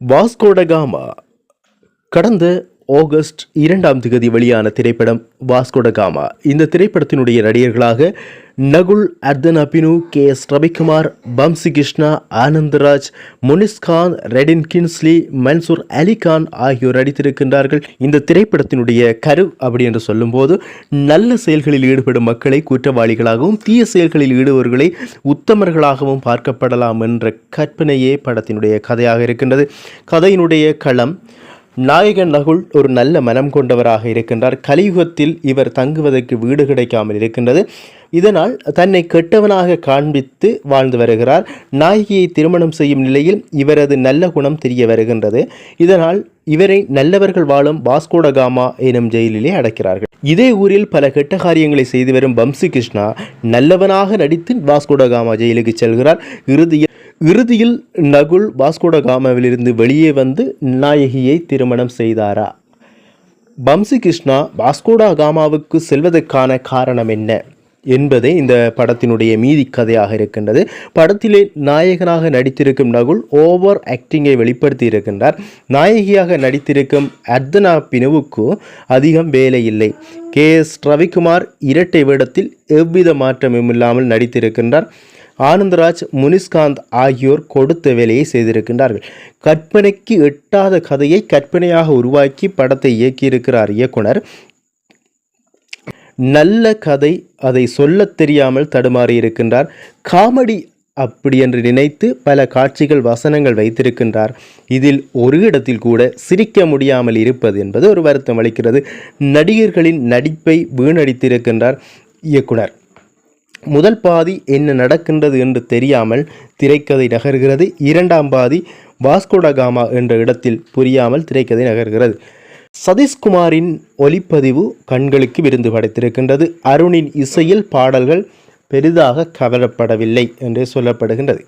வாஸ்கோடகாமா கடந்த ஆகஸ்ட் இரண்டாம் திகதி வெளியான திரைப்படம் வாஸ்கோடகாமா இந்த திரைப்படத்தினுடைய நடிகர்களாக நகுல் அர்தன் அபினு கே எஸ் ரவிக்குமார் பம்சி கிருஷ்ணா ஆனந்தராஜ் முனிஸ்கான் ரெடின் கின்ஸ்லி மன்சூர் அலிகான் ஆகியோர் நடித்திருக்கின்றார்கள். இந்த திரைப்படத்தினுடைய கரு அப்படி என்று சொல்லும்போது நல்ல செயல்களில் ஈடுபடும் மக்களை குற்றவாளிகளாகவும் தீய செயல்களில் ஈடுபவர்களை உத்தமர்களாகவும் பார்க்கப்படலாம் என்ற கற்பனையே படத்தினுடைய கதையாக இருக்கின்றது. கதையினுடைய களம் நாயகன் நகுல் ஒரு நல்ல மனம் கொண்டவராக இருக்கின்றார். கலியுகத்தில் இவர் தங்குவதற்கு வீடு கிடைக்காமல் இருக்கின்றது. இதனால் தன்னை கெட்டவனாக காண்பித்து வாழ்ந்து வருகிறார். நாயகியை திருமணம் செய்யும் நிலையில் இவரது நல்ல குணம் தெரிய வருகின்றது. இதனால் இவரை நல்லவர்கள் வாழும் வாஸ்கோடகாமா எனும் ஜெயிலிலே அடைக்கிறார்கள். இதே ஊரில் பல கெட்ட காரியங்களை செய்து வரும் பம்சி கிருஷ்ணா நல்லவனாக நடித்து வாஸ்கோடகாமா ஜெயிலுக்கு செல்கிறார். இறுதியில் இறுதியில் நகுல் வாஸ்கோடகாமாவிலிருந்து வெளியே வந்து நாயகியை திருமணம் செய்தாரா? பம்சி கிருஷ்ணா வாஸ்கோடா காமாவுக்கு செல்வதற்கான காரணம் என்ன? என்பதே இந்த படத்தினுடைய மீதி கதையாக இருக்கின்றது. படத்திலே நாயகனாக நடித்திருக்கும் நகுல் ஓவர் ஆக்டிங்கை வெளிப்படுத்தி இருக்கின்றார் நாயகியாக நடித்திருக்கும் அர்த்தனா பினவுக்கு அதிகம் வேலை இல்லை. கே. எஸ். ரவிக்குமார் இரட்டை வேடத்தில் எவ்வித மாற்றமும் இல்லாமல் நடித்திருக்கின்றார். ஆனந்தராஜ் முனிஸ்காந்த் ஆகியோர் கொடுத்த வேலையை செய்திருக்கின்றார்கள். கற்பனைக்கு எட்டாத கதையை கற்பனையாக உருவாக்கி படத்தை இயக்கியிருக்கிறார் இயக்குனர் நல்ல கதை அதை சொல்லத் தெரியாமல் தடுமாறி இருக்கின்றார். காமெடி அப்படி என்று நினைத்து பல காட்சிகள் வசனங்கள் வைத்திருக்கின்றார். இதில் ஒரு இடத்தில் கூட சிரிக்க முடியாமல் இருப்பது என்பது ஒரு வருத்தம் அளிக்கிறது. நடிகர்களின் நடிப்பை வீணடித்திருக்கின்றார் இயக்குனர். முதல் பாதி என்ன நடக்கின்றது என்று தெரியாமல் திரைக்கதை நகர்கிறது. இரண்டாம் பாதி வாஸ்கோடகாமா என்ற இடத்தில் புரியாமல் திரைக்கதை நகர்கிறது. சதீஷ்குமாரின் ஒலிப்பதிவு கண்களுக்கு விருந்து படைத்திருக்கின்றது. அருணின் இசையில் பாடல்கள் பெரிதாக கவரப்படவில்லை என்று சொல்லப்படுகின்றது.